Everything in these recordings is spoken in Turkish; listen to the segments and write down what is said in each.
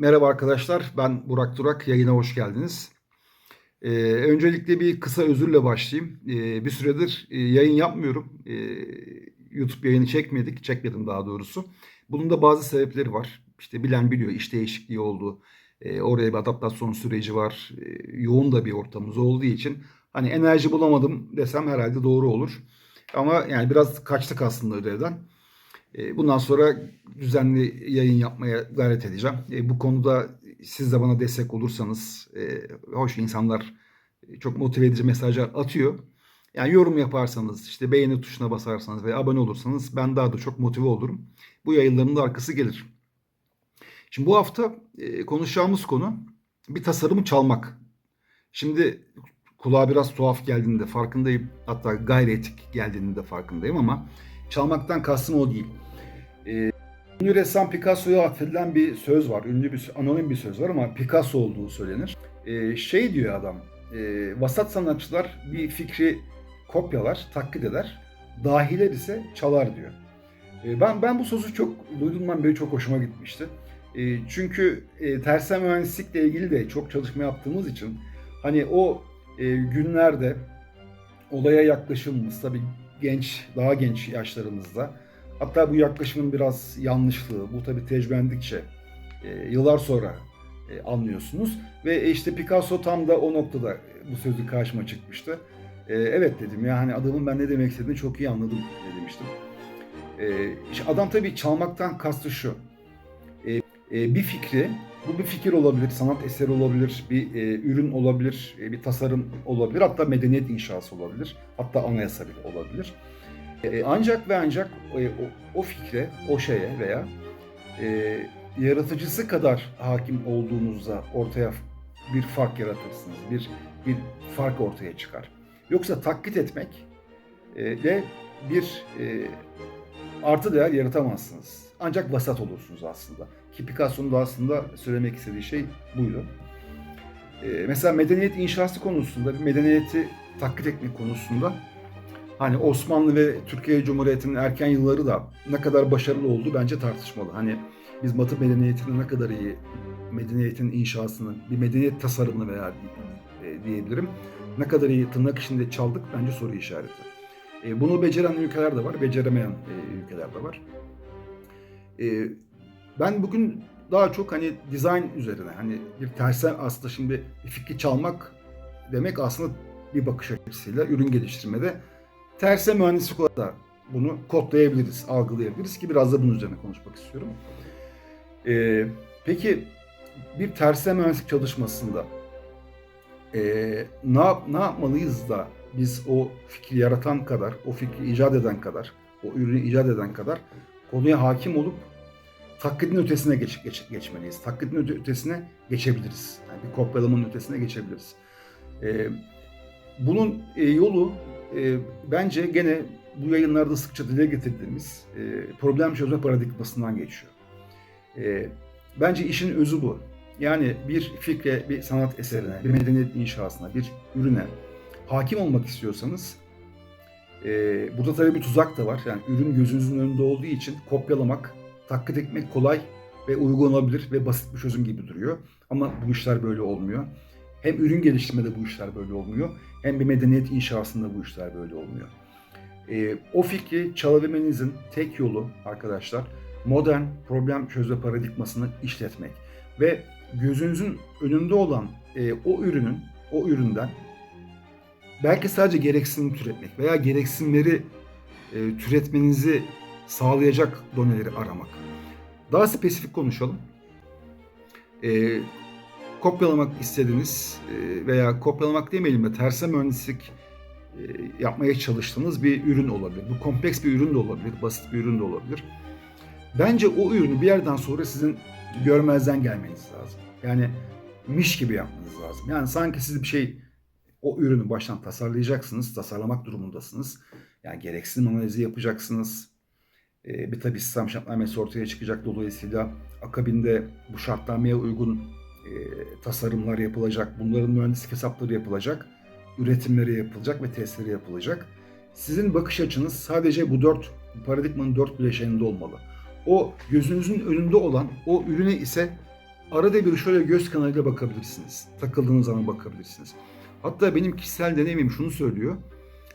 Merhaba arkadaşlar, ben Burak Durak. Yayına hoş geldiniz. Ee, öncelikle bir kısa özürle başlayayım. Ee, bir süredir e, yayın yapmıyorum. Ee, YouTube yayını çekmedik, çekmedim daha doğrusu. Bunun da bazı sebepleri var. İşte bilen biliyor, iş değişikliği oldu. Ee, oraya bir adaptasyon süreci var. Ee, yoğun da bir ortamımız olduğu için hani enerji bulamadım desem herhalde doğru olur. Ama yani biraz kaçtık aslında ödevden. E, Bundan sonra düzenli yayın yapmaya gayret edeceğim. E, Bu konuda siz de bana destek olursanız, e, hoş insanlar çok motive edici mesajlar atıyor. Yani yorum yaparsanız, işte beğeni tuşuna basarsanız ve abone olursanız ben daha da çok motive olurum. Bu yayınların da arkası gelir. Şimdi bu hafta konuşacağımız konu bir tasarımı çalmak. Şimdi kulağa biraz tuhaf geldiğinde farkındayım. Hatta gayri etik geldiğinde de farkındayım ama çalmaktan kastım o değil. Ee, ünlü ressam Picasso'ya atfedilen bir söz var. Ünlü bir anonim bir söz var ama Picasso olduğu söylenir. Ee, şey diyor adam. E, vasat sanatçılar bir fikri kopyalar, taklit eder. Dahiler ise çalar diyor. E, ben ben bu sözü çok duyduğumdan beri çok hoşuma gitmişti. E, çünkü e, tersem mühendislikle ilgili de çok çalışma yaptığımız için hani o e, günlerde olaya yaklaşımımız tabii genç, daha genç yaşlarımızda. Hatta bu yaklaşımın biraz yanlışlığı, bu tabii tecrübelendikçe e, yıllar sonra e, anlıyorsunuz. Ve işte Picasso tam da o noktada bu sözü karşıma çıkmıştı. E, evet dedim ya hani adamın ben ne demek istediğini çok iyi anladım demiştim. E, işte adam tabii çalmaktan kastı şu. E, e, bir fikri, bu bir fikir olabilir, sanat eseri olabilir, bir e, ürün olabilir, e, bir tasarım olabilir, hatta medeniyet inşası olabilir, hatta anayasa bile olabilir. E, ancak ve ancak e, o, o fikre, o şeye veya e, yaratıcısı kadar hakim olduğunuzda ortaya bir fark yaratırsınız, bir bir fark ortaya çıkar. Yoksa taklit etmek e, de bir e, artı değer yaratamazsınız. Ancak vasat olursunuz aslında. Ki Picasso'nun da aslında söylemek istediği şey buydu. Ee, mesela medeniyet inşası konusunda, bir medeniyeti taklit etmek konusunda hani Osmanlı ve Türkiye Cumhuriyeti'nin erken yılları da ne kadar başarılı oldu bence tartışmalı. Hani biz Batı medeniyetini ne kadar iyi medeniyetin inşasını, bir medeniyet tasarımını veya e, diyebilirim ne kadar iyi tırnak içinde çaldık bence soru işareti. E, bunu beceren ülkeler de var, beceremeyen e, ülkeler de var. E, ben bugün daha çok hani design üzerine hani bir tersen aslında şimdi fikri çalmak demek aslında bir bakış açısıyla ürün geliştirmede terse mühendislik olarak da bunu kodlayabiliriz, algılayabiliriz ki biraz da bunun üzerine konuşmak istiyorum. E, peki bir terse mühendislik çalışmasında e, ne, ne yapmalıyız da biz o fikri yaratan kadar, o fikri icat eden kadar, o ürünü icat eden kadar konuya hakim olup taklidin ötesine geç, geç, geçmeliyiz. Taklidin öte, ötesine geçebiliriz. Yani bir kopyalamanın ötesine geçebiliriz. Ee, bunun e, yolu e, bence gene bu yayınlarda sıkça dile getirdiğimiz e, problem çözme paradigmasından geçiyor. E, bence işin özü bu. Yani bir fikre, bir sanat eserine, bir medeniyet inşasına, bir ürüne hakim olmak istiyorsanız e, burada tabii bir tuzak da var. Yani ürün gözünüzün önünde olduğu için kopyalamak, taklit etmek kolay ve uygulanabilir ve basit bir çözüm gibi duruyor. Ama bu işler böyle olmuyor. Hem ürün geliştirmede bu işler böyle olmuyor. Hem bir medeniyet inşasında bu işler böyle olmuyor. E, o fikri çalabilmenizin tek yolu arkadaşlar modern problem çözme paradigmasını işletmek. Ve gözünüzün önünde olan e, o ürünün, o üründen belki sadece gereksinim türetmek veya gereksinimleri e, türetmenizi sağlayacak doneleri aramak. Daha spesifik konuşalım. E, kopyalamak istediğiniz e, veya kopyalamak demeyelim de terse mühendislik e, yapmaya çalıştığınız bir ürün olabilir. Bu kompleks bir ürün de olabilir, basit bir ürün de olabilir. Bence o ürünü bir yerden sonra sizin görmezden gelmeniz lazım. Yani miş gibi yapmanız lazım. Yani sanki siz bir şey o ürünü baştan tasarlayacaksınız, tasarlamak durumundasınız. Yani gereksinim analizi yapacaksınız. Ee, bir tabi sistem şartnamesi ortaya çıkacak dolayısıyla akabinde bu şartnameye uygun e, tasarımlar yapılacak, bunların mühendislik hesapları yapılacak, üretimleri yapılacak ve testleri yapılacak. Sizin bakış açınız sadece bu dört paradigmanın dört bileşeninde olmalı. O gözünüzün önünde olan o ürüne ise arada bir şöyle göz kanalıyla bakabilirsiniz. Takıldığınız zaman bakabilirsiniz. Hatta benim kişisel deneyimim şunu söylüyor.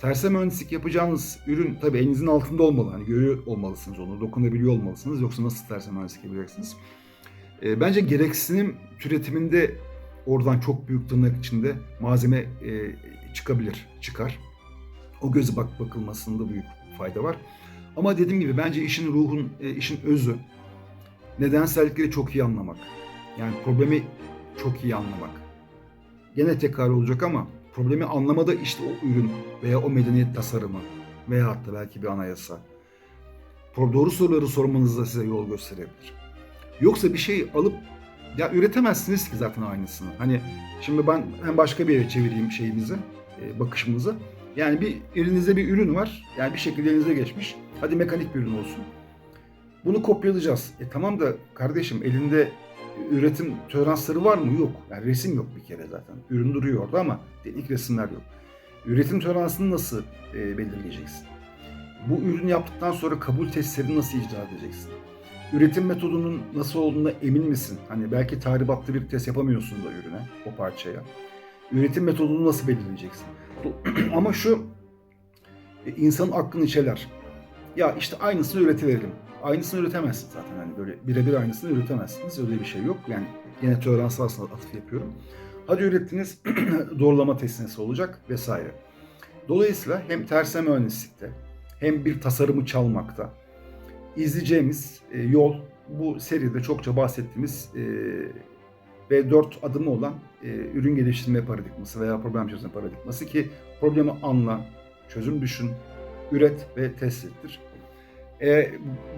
Terse mühendislik yapacağınız ürün tabii elinizin altında olmalı. Hani görüyor olmalısınız onu, dokunabiliyor olmalısınız. Yoksa nasıl terse mühendislik yapacaksınız? E, bence gereksinim türetiminde oradan çok büyük tırnak içinde malzeme e, çıkabilir, çıkar. O gözü bak bakılmasında büyük fayda var. Ama dediğim gibi bence işin ruhun, e, işin özü nedensellikleri çok iyi anlamak. Yani problemi çok iyi anlamak. Gene tekrar olacak ama problemi anlamada işte o ürün veya o medeniyet tasarımı veya hatta belki bir anayasa. Doğru soruları sormanız da size yol gösterebilir. Yoksa bir şey alıp ya üretemezsiniz ki zaten aynısını. Hani şimdi ben hem başka bir yere çevireyim şeyimizi, e, bakışımızı. Yani bir elinizde bir ürün var. Yani bir şekilde elinize geçmiş. Hadi mekanik bir ürün olsun. Bunu kopyalayacağız. E tamam da kardeşim elinde üretim toleransları var mı? Yok. Yani resim yok bir kere zaten. Ürün duruyor orada ama teknik resimler yok. Üretim toleransını nasıl e, belirleyeceksin? Bu ürünü yaptıktan sonra kabul testlerini nasıl icra edeceksin? Üretim metodunun nasıl olduğuna emin misin? Hani belki tahribatlı bir test yapamıyorsun da ürüne, o parçaya. Üretim metodunu nasıl belirleyeceksin? Ama şu e, insanın aklını çeler. Ya işte aynısını üretiverelim. Aynısını üretemezsin zaten. Hani böyle birebir aynısını üretemezsiniz. Öyle bir şey yok. Yani yine toleranslı aslında atıf yapıyorum. Hadi ürettiniz doğrulama testisi olacak vesaire. Dolayısıyla hem terse mühendislikte hem bir tasarımı çalmakta izleyeceğimiz e, yol bu seride çokça bahsettiğimiz e, ve dört adımı olan e, ürün geliştirme paradigması veya problem çözme paradigması ki problemi anla, çözüm düşün, üret ve test ettir. E,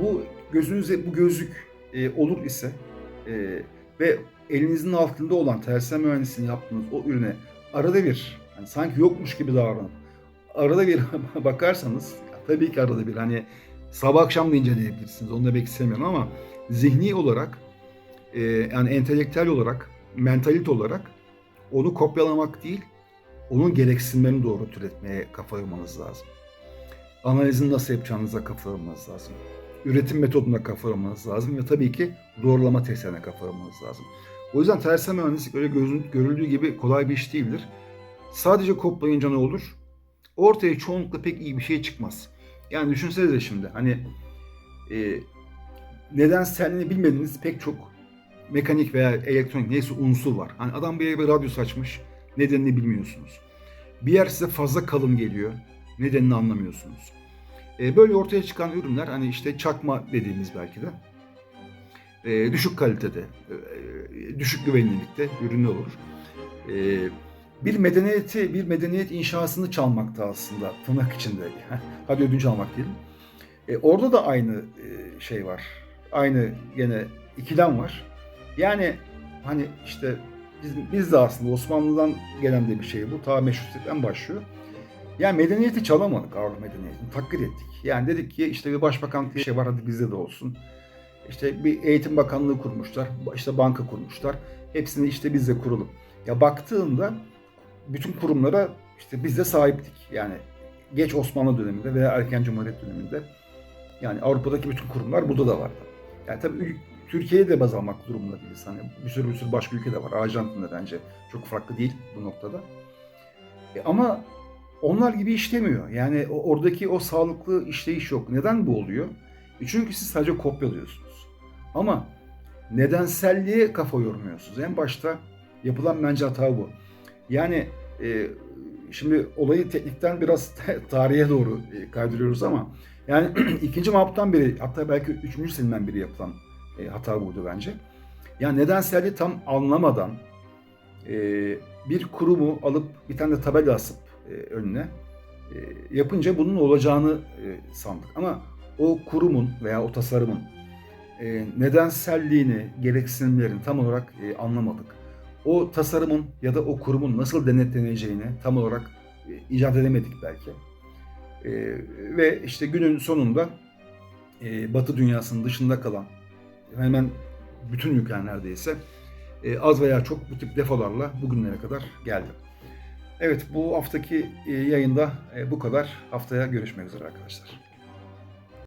bu gözünüze bu gözlük e, olur ise e, ve elinizin altında olan terse mühendisliğini yaptığınız o ürüne arada bir yani sanki yokmuş gibi davranıp arada bir bakarsanız tabii ki arada bir hani sabah akşam da inceleyebilirsiniz. Onu demek istemiyorum ama zihni olarak e, yani entelektüel olarak, mentalite olarak onu kopyalamak değil, onun gereksinimlerini doğru türetmeye kafa yormanız lazım. Analizini nasıl yapacağınıza kafa lazım. Üretim metoduna kafa lazım ve tabii ki doğrulama testlerine kafa lazım. O yüzden terse mühendislik öyle görüldüğü gibi kolay bir iş değildir. Sadece koplayınca ne olur? Ortaya çoğunlukla pek iyi bir şey çıkmaz. Yani düşünsenize şimdi hani e, nedenselliğini bilmediğiniz pek çok mekanik veya elektronik neyse unsur var. Hani adam bir yere bir radyo saçmış, nedenini bilmiyorsunuz. Bir yer size fazla kalın geliyor, nedenini anlamıyorsunuz. E, böyle ortaya çıkan ürünler hani işte çakma dediğimiz belki de e, düşük kalitede, e, düşük güvenilirlikte ürünler olur. E, bir medeniyeti, bir medeniyet inşasını çalmakta aslında tırnak içinde. Hadi ödünç almak diyelim. E, orada da aynı e, şey var. Aynı gene ikilem var. Yani hani işte biz, biz de aslında Osmanlı'dan gelen de bir şey bu. Ta meşrutiyetten başlıyor. Yani medeniyeti çalamadık Avrupa medeniyetini. Takdir ettik. Yani dedik ki işte bir başbakan bir şey var hadi bizde de olsun. İşte bir eğitim bakanlığı kurmuşlar. işte banka kurmuşlar. Hepsini işte bizde kurulup. Ya baktığında bütün kurumlara işte biz de sahiptik. Yani geç Osmanlı döneminde veya erken Cumhuriyet döneminde yani Avrupa'daki bütün kurumlar burada da vardı. Yani tabii Türkiye'ye de baz almak durumunda değiliz. Hani bir sürü bir sürü başka ülke de var. Arjantin'de bence çok farklı değil bu noktada. E ama onlar gibi işlemiyor. Yani oradaki o sağlıklı işleyiş yok. Neden bu oluyor? E çünkü siz sadece kopyalıyorsunuz. Ama nedenselliğe kafa yormuyorsunuz. En başta yapılan bence hata bu. Yani e, şimdi olayı teknikten biraz tarihe doğru e, kaydırıyoruz ama yani ikinci mahputtan beri hatta belki üçüncü sininden biri yapılan e, hata buydu bence. Yani nedenselliği tam anlamadan e, bir kurumu alıp bir tane de tabela asıp e, önüne e, yapınca bunun olacağını e, sandık. Ama o kurumun veya o tasarımın e, nedenselliğini, gereksinimlerini tam olarak e, anlamadık o tasarımın ya da o kurumun nasıl denetleneceğini tam olarak e, icat edemedik belki. E, ve işte günün sonunda e, Batı dünyasının dışında kalan hemen bütün ülkeler neredeyse e, az veya çok bu tip defolarla bugünlere kadar geldi. Evet bu haftaki e, yayında e, bu kadar. Haftaya görüşmek üzere arkadaşlar.